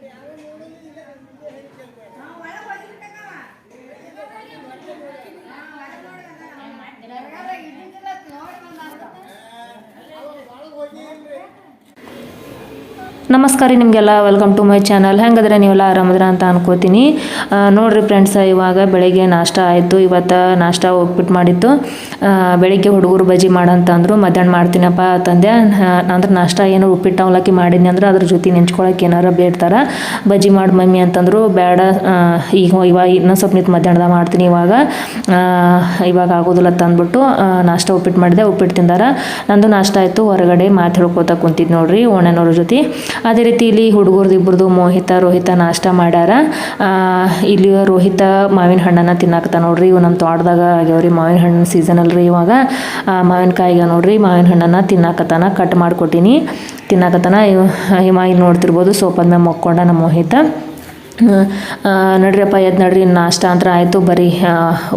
down. ನಮಸ್ಕಾರ ನಿಮಗೆಲ್ಲ. Welcome to my channel ಹೆಂಗದ್ರೆ ನೀವೆಲ್ಲ ಆರಾಮದ್ರ ಅಂತ ಅನ್ಕೋತೀನಿ. ನೋಡಿರಿ ಫ್ರೆಂಡ್ಸ್ ಇವಾಗ ಬೆಳಗ್ಗೆ ನಾಷ್ಟ ಆಯಿತು. ಇವತ್ತು ನಾಷ್ಟ ಉಪ್ಪಿಟ್ಟು ಮಾಡಿತ್ತು. ಬೆಳಿಗ್ಗೆ ಹುಡುಗರು ಬಜ್ಜಿ ಮಾಡಂತ ಅಂದರು ಮಧ್ಯಾಹ್ನ ಮಾಡ್ತೀನಪ್ಪ ತಂದೆ. ಅಂದ್ರೆ ನಾಷ್ಟ ಏನು ಉಪ್ಪಿಟ್ಟು ಅವಲಕ್ಕಿ ಮಾಡಿದ್ನಿ ಅಂದ್ರೆ ಅದ್ರ ಜೊತೆ ನೆಂಚ್ಕೊಳಕ್ಕೆ ಏನಾರ ಬೇಡ್ತಾರ? ಬಜ್ಜಿ ಮಾಡಿ ಮಮ್ಮಿ ಅಂತಂದ್ರು. ಬೇಡ. ಈಗ ಇವಾಗ ಇನ್ನೊಂದು ಸ್ವಲ್ಪ ನಿಂತು ಮಧ್ಯಾಹ್ನದ ಮಾಡ್ತೀನಿ ಇವಾಗ. ಇವಾಗ ಆಗೋದಿಲ್ಲ ತಂದ್ಬಿಟ್ಟು ನಾಷ್ಟ ಉಪ್ಪಿಟ್ಟು ಮಾಡಿದೆ. ಉಪ್ಪಿಟ್ಟು ತಿಂದಾರ. ನಂದು ನಾಷ್ಟ ಆಯಿತು. ಹೊರಗಡೆ ಮಾತು ಹೇಳ್ಕೊತ ಕುಂತಿದ್ದು ನೋಡ್ರಿ ಓಣನವ್ರ ಜೊತೆ. ಅದೇ ರೀತಿ ಇಲ್ಲಿ ಹುಡುಗರ್ದು ಇಬ್ಬರದು ಮೋಹಿತ, ರೋಹಿತ ನಾಷ್ಟ ಮಾಡ್ಯಾರ. ಇಲ್ಲಿ ರೋಹಿತ ಮಾವಿನ ಹಣ್ಣನ್ನು ತಿನ್ನಾಕತ್ತ ನೋಡ್ರಿ. ಇವು ನಮ್ಮ ತೋಟದಾಗ ಆಗ್ಯಾವ್ರಿ, ಮಾವಿನ ಹಣ್ಣು ಸೀಸನ್ ಅಲ್ರಿ ಇವಾಗ. ಮಾವಿನಕಾಯಿಗೆ ನೋಡ್ರಿ. ಮಾವಿನ ಹಣ್ಣನ್ನು ತಿನ್ನಾಕತ್ತಾನ ಕಟ್ ಮಾಡ್ಕೊಟ್ಟಿನಿ. ತಿನ್ನಾಕತ್ತಾನ. ಇವ ಇವಾಗ ನೋಡ್ತಿರ್ಬೋದು, ಸೋಪಾದ ಮ್ಯಾಗ ಮಕ್ಕೊಂಡ ನಮ್ಮ ಮೋಹಿತ. ನಡ್ರಿಯಪ್ಪ ಎದ್ದು ನಡ್ರಿ ನಾಷ್ಟ ಅಂತ ಆಯಿತು, ಬರೀ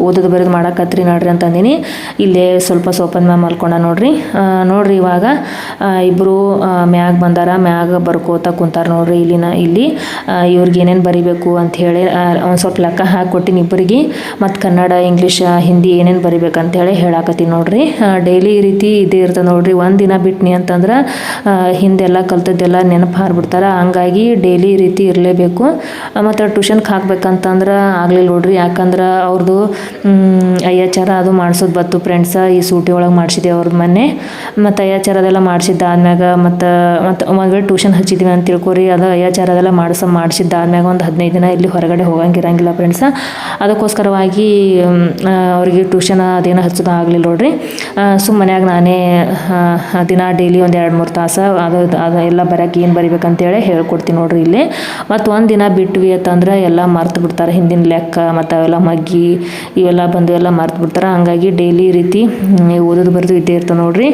ಓದೋದು ಬರೀದು ಮಾಡಕತ್ರಿ ನಡ್ರಿ ಅಂತಂದಿನಿ. ಇಲ್ಲೇ ಸ್ವಲ್ಪ ಸೋಪನ್ ಮ್ಯಾಮ್ ಮಲ್ಕೊಂಡ ನೋಡ್ರಿ. ನೋಡ್ರಿ ಇವಾಗ ಇಬ್ಬರು ಮ್ಯಾಗ ಬಂದಾರ, ಮ್ಯಾಗ ಬರ್ಕೋತ ಕುಂತಾರ ನೋಡ್ರಿ ಇಲ್ಲಿನ, ಇಲ್ಲಿ. ಇವ್ರಿಗೆ ಏನೇನು ಬರಿಬೇಕು ಅಂತ ಹೇಳಿ ಒಂದು ಸ್ವಲ್ಪ ಲೆಕ್ಕ ಹಾಕಿ ಇಬ್ಬರಿಗೆ ಮತ್ತು ಕನ್ನಡ, ಇಂಗ್ಲೀಷ್ ಹಿಂದಿ ಏನೇನು ಬರಿಬೇಕು ಹೇಳಿ ಹೇಳಾಕತ್ತೀನಿ ನೋಡ್ರಿ. ಡೈಲಿ ಈ ರೀತಿ ಇದೇ ಇರ್ತದೆ ನೋಡ್ರಿ. ಒಂದು ದಿನ ಬಿಟ್ನಿ ಅಂತಂದ್ರೆ ಹಿಂದೆಲ್ಲ ಕಲ್ತದ್ದೆಲ್ಲ ನೆನಪು ಹಾರ್ಬಿಡ್ತಾರೆ ಹಂಗಾಗಿ ಡೈಲಿ ಈ ರೀತಿ ಇರಲೇಬೇಕು. ಮತ್ತು ಟ್ಯೂಷನ್ಗೆ ಹಾಕ್ಬೇಕಂತಂದ್ರೆ ಆಗಲಿಲ್ಲ ನೋಡ್ರಿ. ಯಾಕಂದ್ರೆ ಅವ್ರದ್ದು ಅಯ್ಯಾಚಾರ ಅದು ಮಾಡ್ಸೋದು ಬತ್ತು ಫ್ರೆಂಡ್ಸ ಈ ಸೂಟಿ ಒಳಗೆ ಮಾಡಿಸಿದೆ ಅವ್ರದ್ದು ಮೊನ್ನೆ ಮತ್ತು ಅಯ್ಯಾಚಾರ ಅದೆಲ್ಲ ಮಾಡಿಸಿದ್ದಾದ್ಮ್ಯಾಗ ಮತ್ತು ಮತ್ತು ವೇಳೆ ಟ್ಯೂಷನ್ ಹಚ್ಚಿದ್ವಿ ಅಂತ ತಿಳ್ಕೊರಿ. ಅದು ಅಯ್ಯಾಚಾರ ಅದೆಲ್ಲ ಮಾಡಿಸ ಮಾಡಿಸಿದ್ದಾದ್ಮ್ಯಾಗ ಒಂದು ಹದಿನೈದು ದಿನ ಇಲ್ಲಿ ಹೊರಗಡೆ ಹೋಗಂಗಿರಂಗಿಲ್ಲ ಫ್ರೆಂಡ್ಸ ಅದಕ್ಕೋಸ್ಕರವಾಗಿ ಅವರಿಗೆ ಟ್ಯೂಷನ್ ಅದೇನು ಹಚ್ಚೋದು ಆಗಲಿಲ್ಲ ನೋಡ್ರಿ. ಮನ್ಯಾಗ ನಾನೇ ದಿನ ಡೈಲಿ ಒಂದು ಎರಡು ಮೂರು ತಾಸು ಅದು ಅದು ಎಲ್ಲ ಬರೋಕೆ ಏನು ಬರಿಬೇಕಂತೇಳಿ ಹೇಳ್ಕೊಡ್ತೀನಿ ನೋಡ್ರಿ ಇಲ್ಲಿ. ಮತ್ತು ಒಂದು ದಿನ ಬಿಟ್ವಿ ಅಂತಂದ್ರೆ ಎಲ್ಲ ಮರ್ತು ಬಿಡ್ತಾರೆ. ಹಿಂದಿನ ಲೆಕ್ಕ ಮತ್ತು ಅವೆಲ್ಲ ಮಗ್ಗಿ ಇವೆಲ್ಲ ಬಂದು ಎಲ್ಲ ಮರ್ತು ಬಿಡ್ತಾರೆ. ಹಂಗಾಗಿ ಡೈಲಿ ರೀತಿ ಓದೋದು ಬರೆದು ಇದ್ದೇ ಇರ್ತವೆ ನೋಡ್ರಿ.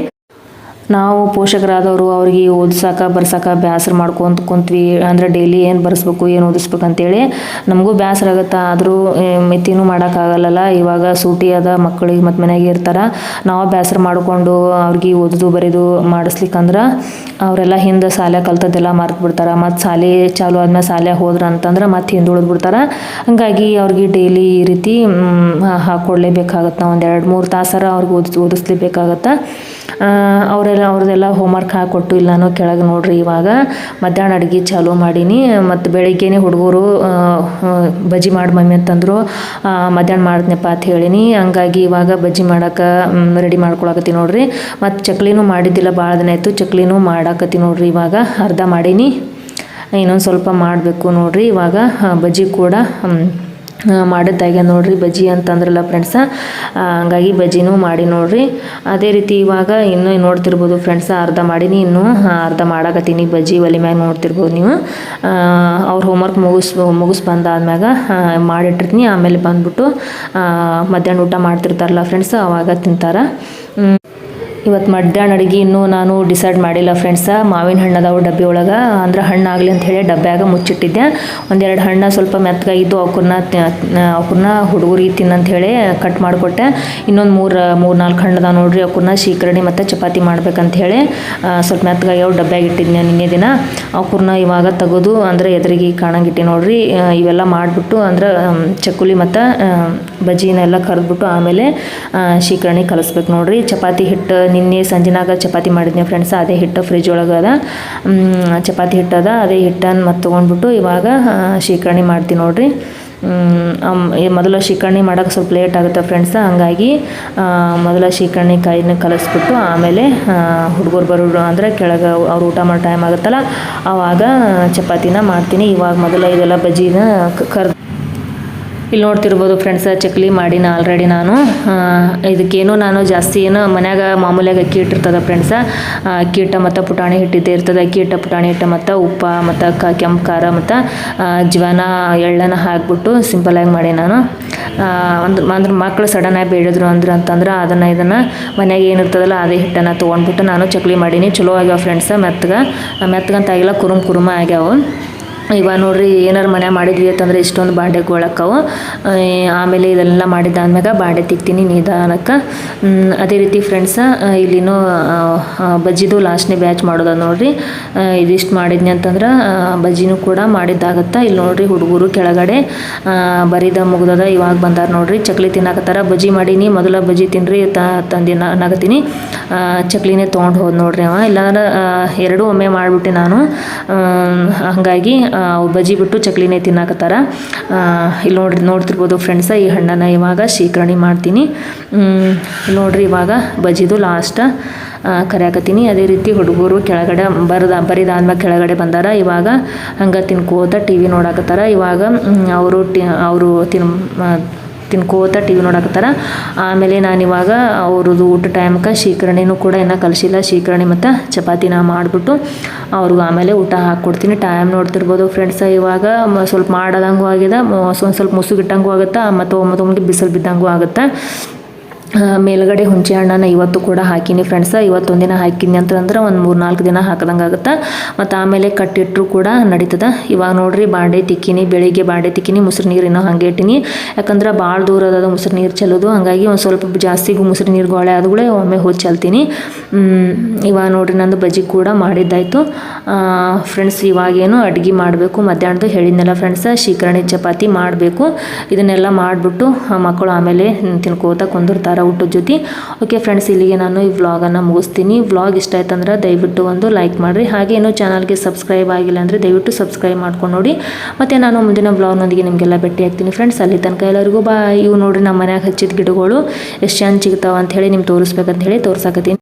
ನಾವು ಪೋಷಕರಾದವರು ಅವ್ರಿಗೆ ಓದಿಸೋಕೆ, ಬರ್ಸೋಕೆ ಬೇಸರ ಮಾಡ್ಕೊಂತ ಕುಂತ್ವಿ. ಅಂದ್ರೆ ಡೈಲಿ ಏನು ಬರ್ಸ್ಬೇಕು, ಏನು ಓದಿಸ್ಬೇಕು ಅಂತೇಳಿ ನಮಗೂ ಬೇಸರ ಆಗುತ್ತೆ. ಆದರೂ ಮಿತಿನೂ ಮಾಡೋಕ್ಕಾಗಲ್ಲಲ್ಲ ಇವಾಗ ಸೂಟಿ ಅದ, ಮಕ್ಕಳಿಗೆ ಮತ್ತು ಮನೆಯಾಗೆ ಇರ್ತಾರೆ. ನಾವು ಬೇಸರ ಮಾಡಿಕೊಂಡು ಅವ್ರಿಗೆ ಓದೋದು, ಬರೆದು ಮಾಡಿಸ್ಲಿಕ್ಕಂದ್ರೆ ಅವರೆಲ್ಲ ಹಿಂದೆ ಸಾಲೆ ಕಲ್ತದ್ದೆಲ್ಲ ಮರ್ತು ಬಿಡ್ತಾರೆ. ಮತ್ತು ಶಾಲೆ ಚಾಲು ಆದ್ಮೇಲೆ ಶಾಲೆ ಹೋದ್ರ ಅಂತಂದ್ರೆ ಮತ್ತೆ ಹಿಂದುಳಿದು ಬಿಡ್ತಾರೆ. ಹಂಗಾಗಿ ಅವ್ರಿಗೆ ಡೈಲಿ ಈ ರೀತಿ ಹಾಕ್ಕೊಡ್ಲೇಬೇಕಾಗತ್ತೆ ಒಂದು ಎರಡು ಮೂರು ತಾಸರ ಅವ್ರಿಗೆ ಓದಿಸ್ ಓದಿಸ್ಲೇಬೇಕಾಗತ್ತೆ. ಅವರೆಲ್ಲ, ಅವ್ರದ್ದೆಲ್ಲ ಹೋಮ್ವರ್ಕ್ ಹಾಕ್ಕೊಟ್ಟು ಇಲ್ಲ ನಾನು ಕೆಳಗೆ ನೋಡ್ರಿ ಇವಾಗ ಮಧ್ಯಾಹ್ನ ಅಡುಗೆ ಚಾಲೂ ಮಾಡೀನಿ. ಮತ್ತು ಬೆಳಿಗ್ಗೆನೆ ಹುಡುಗರು ಬಜ್ಜಿ ಮಾಡಿ ಮಮ್ಮಿ ಅಂತಂದರು. ಮಧ್ಯಾಹ್ನ ಮಾಡ್ತೀನಪ್ಪ ಅಂತ ಹೇಳೀನಿ. ಹಂಗಾಗಿ ಇವಾಗ ಬಜ್ಜಿ ಮಾಡೋಕೆ ರೆಡಿ ಮಾಡ್ಕೊಳಕತ್ತೀನಿ ನೋಡ್ರಿ. ಮತ್ತು ಚಕ್ಲಿನೂ ಮಾಡಿದ್ದಿಲ್ಲ ಭಾಳ ದಿನ ಆಯಿತು. ಚಕ್ಲಿನೂ ಮಾಡಾಕತ್ತಿ ನೋಡ್ರಿ ಇವಾಗ. ಅರ್ಧ ಮಾಡೀನಿ. ಇನ್ನೊಂದು ಸ್ವಲ್ಪ ಮಾಡಬೇಕು ನೋಡ್ರಿ ಇವಾಗ. ಬಜ್ಜಿ ಕೂಡ ಮಾಡಿದ್ದಾಗೆ ನೋಡ್ರಿ ಬಜ್ಜಿ ಅಂತಂದ್ರಲ್ಲ ಫ್ರೆಂಡ್ಸ ಹಂಗಾಗಿ ಬಜ್ಜಿನೂ ಮಾಡಿ ನೋಡ್ರಿ. ಅದೇ ರೀತಿ ಇವಾಗ ಇನ್ನೂ ನೋಡ್ತಿರ್ಬೋದು ಫ್ರೆಂಡ್ಸ ಅರ್ಧ ಮಾಡೀನಿ, ಇನ್ನೂ ಅರ್ಧ ಮಾಡಾಕತ್ತೀನಿ ಬಜ್ಜಿ ಒಲೆ ಮ್ಯಾಗ ನೋಡ್ತಿರ್ಬೋದು ನೀವು. ಅವ್ರ ಹೋಮ್ವರ್ಕ್ ಮುಗಿಸ್ ಮುಗಿಸ್ ಬಂದಾದ್ಮ್ಯಾಗ ಮಾಡಿಟ್ಟಿರ್ತೀನಿ. ಆಮೇಲೆ ಬಂದ್ಬಿಟ್ಟು ಮಧ್ಯಾಹ್ನ ಊಟ ಮಾಡ್ತಿರ್ತಾರಲ್ಲ ಫ್ರೆಂಡ್ಸ್ ಅವಾಗ ತಿಂತಾರೆ. ಇವತ್ತು ಮಧ್ಯಾಹ್ನ ಅಡುಗೆ ಇನ್ನೂ ನಾನು ಡಿಸೈಡ್ ಮಾಡಿಲ್ಲ ಫ್ರೆಂಡ್ಸ ಮಾವಿನ ಹಣ್ಣು ಅದಾವು ಡಬ್ಬಿ ಒಳಗೆ. ಅಂದ್ರೆ ಹಣ್ಣಾಗಲಿ ಅಂತ ಹೇಳಿ ಡಬ್ಬ್ಯಾಗ ಮುಚ್ಚಿಟ್ಟಿದ್ದೆ. ಒಂದೆರಡು ಹಣ್ಣು ಸ್ವಲ್ಪ ಮೆತ್ತಗಾಗಿದ್ದು ಅವಕ್ಕನ್ನ ಅವಕ್ಕನ್ನ ಹುಡುಗರಿಗೆ ತಿನ್ನಂತ ಹೇಳಿ ಕಟ್ ಮಾಡಿಕೊಟ್ಟೆ. ಇನ್ನೊಂದು ಮೂರು ಮೂರು ನಾಲ್ಕು ಹಣ್ಣು ನೋಡ್ರಿ ಅವಕ್ಕನ್ನ ಶೀಕರಣಿ ಮತ್ತು ಚಪಾತಿ ಮಾಡ್ಬೇಕಂತ ಹೇಳಿ ಸ್ವಲ್ಪ ಮೆತ್ತಗಾಗ್ಯಾವ ಡಬ್ಬ್ಯಾಗ ಇಟ್ಟಿದ್ದೆ ನಿನ್ನೆ ದಿನ. ಅವಕ್ಕನ್ನ ಇವಾಗ ತೆಗೆದು ಅಂದರೆ ಎದುರಿಗೆ ಕಾಣಂಗಿಟ್ಟಿ ನೋಡ್ರಿ ಇವೆಲ್ಲ ಮಾಡಿಬಿಟ್ಟು ಅಂದ್ರೆ ಚಕ್ಕುಲಿ ಮತ್ತು ಬಜ್ಜಿನೆಲ್ಲ ಕರೆದ್ಬಿಟ್ಟು ಆಮೇಲೆ ಶೀಕರಣಿ ಕಲಿಸ್ಬೇಕು ನೋಡ್ರಿ. ಚಪಾತಿ ಹಿಟ್ಟು ನಿನ್ನೆ ಸಂಜೆನಾಗ ಚಪಾತಿ ಮಾಡಿದ್ನಿ ಫ್ರೆಂಡ್ಸ್ ಅದೇ ಹಿಟ್ಟು ಫ್ರಿಜ್ ಅದ. ಚಪಾತಿ ಹಿಟ್ಟು ಅದ ಹಿಟ್ಟನ್ನು ಮತ್ತು ತೊಗೊಂಡ್ಬಿಟ್ಟು ಇವಾಗ ಶೇಖರಣೆ ಮಾಡ್ತೀನಿ ನೋಡಿರಿ. ಮೊದಲು ಅಮ್, ಈ ಮೊದಲ ಶೀಕರಣಿ ಮಾಡೋಕೆ ಸ್ವಲ್ಪ ಲೇಟ್ ಆಗುತ್ತೆ ಫ್ರೆಂಡ್ಸ್ ಹಂಗಾಗಿ ಮೊದಲ ಶೀಕರಣಿ ಕಾಯಿನ ಕಲಿಸ್ಬಿಟ್ಟು ಆಮೇಲೆ ಹುಡುಗರು ಬರೋರು ಅಂದರೆ ಕೆಳಗೆ ಅವ್ರು ಊಟ ಮಾಡೋ ಟೈಮ್ ಆಗುತ್ತಲ್ಲ ಆವಾಗ ಚಪಾತಿನ ಮಾಡ್ತೀನಿ. ಇವಾಗ ಮೊದಲ ಇದೆಲ್ಲ ಬಜ್ಜಿನ ಕರ್ ಇಲ್ಲಿ ನೋಡ್ತಿರ್ಬೋದು ಫ್ರೆಂಡ್ಸ್ ಚಕ್ಲಿ ಮಾಡಿನ ಆಲ್ರೆಡಿ ನಾನು. ಇದಕ್ಕೇನು ನಾನು ಜಾಸ್ತಿ ಏನು ಮನ್ಯಾಗ ಮಾಮೂಲಿಯಾಗಿ ಅಕ್ಕಿ ಇಟ್ಟಿರ್ತದೆ ಫ್ರೆಂಡ್ಸ ಅಕ್ಕಿ ಹಿಟ್ಟ ಮತ್ತು ಪುಟಾಣಿ ಹಿಟ್ಟಿದ್ದೇ ಇರ್ತದೆ. ಅಕ್ಕಿ ಹಿಟ್ಟ, ಪುಟಾಣಿ ಹಿಟ್ಟ ಮತ್ತು ಉಪ್ಪ ಮತ್ತು ಕ, ಕೆಂಪು ಖಾರ ಮತ್ತು ಜ್ವಾನ ಎಳ್ಳನ್ನು ಹಾಕ್ಬಿಟ್ಟು ಸಿಂಪಲಾಗಿ ಮಾಡಿ ನಾನು. ಅಂದ್ರೆ ಅಂದ್ರೆ ಮಕ್ಕಳು ಸಡನ್ನಾಗಿ ಬೇಡಿದ್ರು ಅಂದ್ರೆ ಅಂತಂದ್ರೆ ಅದನ್ನು, ಇದನ್ನು ಮನ್ಯಾಗ ಏನಿರ್ತದಲ್ಲ ಅದೇ ಹಿಟ್ಟನ್ನು ತೊಗೊಂಡ್ಬಿಟ್ಟು ನಾನು ಚಕ್ಲಿ ಮಾಡೀನಿ. ಚಲೋ ಆಗ್ಯಾವ ಫ್ರೆಂಡ್ಸ ಮೆತ್ತಗೆ, ಮೆತ್ತಗಂತ ಆಗಿಲ್ಲ, ಕುರುಮ್ ಕುರುಮ ಆಗ್ಯಾವ. ಇವಾಗ ನೋಡ್ರಿ ಏನಾರು ಮನೆ ಮಾಡಿದ್ವಿ ಅಂತಂದ್ರೆ ಇಷ್ಟೊಂದು ಬಾಂಡೆ ಕೊಳಕ್ಕವು ಆಮೇಲೆ ಇದೆಲ್ಲ ಮಾಡಿದ್ದಾದ್ಮ್ಯಾಗ ಬಾಂಡೆ ತಿಕ್ತೀನಿ ನಿಧಾನಕ್ಕೆ. ಅದೇ ರೀತಿ ಫ್ರೆಂಡ್ಸ ಇಲ್ಲಿನೂ ಬಜ್ಜಿದು ಲಾಸ್ಟ್ನೇ ಬ್ಯಾಚ್ ಮಾಡೋದ ನೋಡ್ರಿ. ಇದಿಷ್ಟು ಮಾಡಿದ್ನಿ ಅಂತಂದ್ರೆ ಬಜ್ಜಿನೂ ಕೂಡ ಮಾಡಿದ್ದಾಗತ್ತ. ಇಲ್ಲಿ ನೋಡ್ರಿ ಹುಡುಗರು ಕೆಳಗಡೆ ಬರೀದ ಮುಗ್ದದ ಇವಾಗ ಬಂದಾರ ನೋಡ್ರಿ. ಚಕ್ಲಿ ತಿನ್ನಾಕತ್ತಾರ. ಬಜ್ಜಿ ಮಾಡೀನಿ, ಮೊದಲ ಬಜ್ಜಿ ತಿನ್ರಿ, ತ, ತಂದು ನಾಗತ್ತೀನಿ ಚಕ್ಲಿನೇ ತೊಗೊಂಡು ಹೋದ್ ನೋಡ್ರಿ ಅವ. ಇಲ್ಲಾಂದ್ರೆ ಎರಡೂ ಒಮ್ಮೆ ಮಾಡಿಬಿಟ್ಟೆ ನಾನು. ಹಾಗಾಗಿ ಬಜ್ಜಿ ಬಿಟ್ಟು ಚಕ್ಲಿನೇ ತಿನ್ನಾಕತ್ತಾರ. ಇಲ್ಲಿ ನೋಡ್ರಿ, ನೋಡ್ತಿರ್ಬೋದು ಫ್ರೆಂಡ್ಸ ಈ ಹಣ್ಣನ್ನು ಇವಾಗ ಶೀಕರಣಿ ಮಾಡ್ತೀನಿ. ನೋಡ್ರಿ ಇವಾಗ ಬಜ್ಜಿದು ಲಾಸ್ಟ್ ಕರೆಯಾಕತ್ತೀನಿ. ಅದೇ ರೀತಿ ಹುಡುಗರು ಕೆಳಗಡೆ ಬರದ, ಬರಿದಾದ್ಮೇಲೆ ಕೆಳಗಡೆ ಬಂದಾರ. ಇವಾಗ ಹಂಗೆ ತಿನ್ಕೋತ ಟಿ ವಿ ನೋಡಾಕತ್ತಾರ. ಇವಾಗ ಅವರು ಟಿ, ಅವರು ತಿನ್ ತಿನ್ಕೋತ ಟಿ ವಿ ನೋಡಕತ್ತಾರ ಆಮೇಲೆ ನಾನು ಇವಾಗ ಅವ್ರದ್ದು ಊಟ ಟೈಮ್ಗೆ ಶೀಕರಣೆನೂ ಕೂಡ ಇನ್ನೂ ಕಲಿಸಿಲ್ಲ. ಶೀಕರಣಿ ಮತ್ತು ಚಪಾತಿನ ಮಾಡಿಬಿಟ್ಟು ಅವ್ರಿಗೆ ಆಮೇಲೆ ಊಟ ಹಾಕ್ಕೊಡ್ತೀನಿ ಟೈಮ್ ನೋಡ್ತಿರ್ಬೋದು ಫ್ರೆಂಡ್ಸ ಇವಾಗ ಸ್ವಲ್ಪ ಮಾಡೋದಂಗೂ ಆಗಿದೆ. ಒಂದು ಸ್ವಲ್ಪ ಮುಸುಗಿಟ್ಟಂಗೂ ಆಗುತ್ತೆ ಮತ್ತು ಒಮ್ಮತ್ತೊಮ್ಮೆ ಬಿಸಿಲು ಬಿದ್ದಂಗೂ ಆಗುತ್ತೆ. ಮೇಲ್ಗಡೆ ಹುಣಸೆ ಹಣ್ಣನ್ನು ಇವತ್ತು ಕೂಡ ಹಾಕೀನಿ ಫ್ರೆಂಡ್ಸ ದಿನ ಹಾಕಿನಿ ಅಂತಂದ್ರೆ ಒಂದು ಮೂರು ನಾಲ್ಕು ದಿನ ಹಾಕ್ದಂಗೆ ಆಗುತ್ತೆ? ಮತ್ತು ಆಮೇಲೆ ಕಟ್ಟಿಟ್ಟರು ಕೂಡ ನಡೀತದೆ. ಇವಾಗ ನೋಡ್ರಿ ಬಾಂಡೆ ತಿಕ್ಕಿನಿ, ಬೆಳಿಗ್ಗೆ ಬಾಂಡೆ ತಿಕ್ಕಿನಿ, ಮೊಸರು ನೀರು ಇನ್ನೂ ಹಾಗೆ ಇಟ್ಟಿನಿ. ಯಾಕಂದ್ರೆ ಭಾಳ ದೂರ ಅದ ಮೊಸರು ನೀರು ಚೆಲ್ಲೋದು. ಹಾಗಾಗಿ ಒಂದು ಸ್ವಲ್ಪ ಜಾಸ್ತಿ ಮೊಸರು ನೀರು ಗೋಳೆ ಆದಗಳೇ ಒಮ್ಮೆ ಹೋಗಿ ಚೆಲ್ತೀನಿ. ಇವಾಗ ನೋಡ್ರಿ ನಂದು ಬಜ್ಜಿ ಕೂಡ ಮಾಡಿದ್ದಾಯಿತು. ಫ್ರೆಂಡ್ಸ್ ಇವಾಗೇನು ಅಡುಗೆ ಮಾಡಬೇಕು, ಮಧ್ಯಾಹ್ನದ್ದು ಹೇಳಿದ್ನೆಲ್ಲ ಫ್ರೆಂಡ್ಸ ಶೀಕರಣಿ ಚಪಾತಿ ಮಾಡಬೇಕು. ಇದನ್ನೆಲ್ಲ ಮಾಡಿಬಿಟ್ಟು ಮಕ್ಕಳು ಆಮೇಲೆ ತಿನ್ಕೋತ ಕುಂದಿರ್ತಾರೆ. ಊಟದ ಜೊತೆ. ಓಕೆ ಫ್ರೆಂಡ್ಸ್ ಇಲ್ಲಿಗೆ ನಾನು ಈ ವ್ಲಾಗನ್ನು ಮುಗಿಸ್ತೀನಿ. ವ್ಲಾಗ್ ಇಷ್ಟ ಆಯ್ತಂದ್ರೆ ದಯವಿಟ್ಟು ಒಂದು ಲೈಕ್ ಮಾಡಿರಿ. ಹಾಗೆ ಇನ್ನೂ ಚಾನಲ್ಗೆ ಸಬ್ಸ್ಕ್ರೈಬ್ ಆಗಿಲ್ಲ ಅಂದರೆ ದಯವಿಟ್ಟು ಸಬ್ಸ್ಕ್ರೈಬ್ ಮಾಡ್ಕೊಂಡು ನೋಡಿ. ಮತ್ತು ನಾನು ಮುಂದಿನ ವ್ಲಾಗ್ನೊಂದಿಗೆ ನಿಮಗೆಲ್ಲ ಭೇಟಿ ಆಗ್ತೀನಿ ಫ್ರೆಂಡ್ಸ್ ಅಲ್ಲಿ ತನಕ ಎಲ್ಲರಿಗೂ ಬಾ ಇವು ನೋಡಿರಿ ನಮ್ಮ ಮನ್ಯಾಗ ಹಚ್ಚಿದ ಗಿಡಗಳು ಎಷ್ಟು ಚೆಂದ ಸಿಗ್ತಾವ ಅಂತ ಹೇಳಿ ನಿಮ್ಗೆ ತೋರಿಸ್ಬೇಕಂತ ಹೇಳಿ ತೋರ್ಸಾಕತ್ತೀನಿ.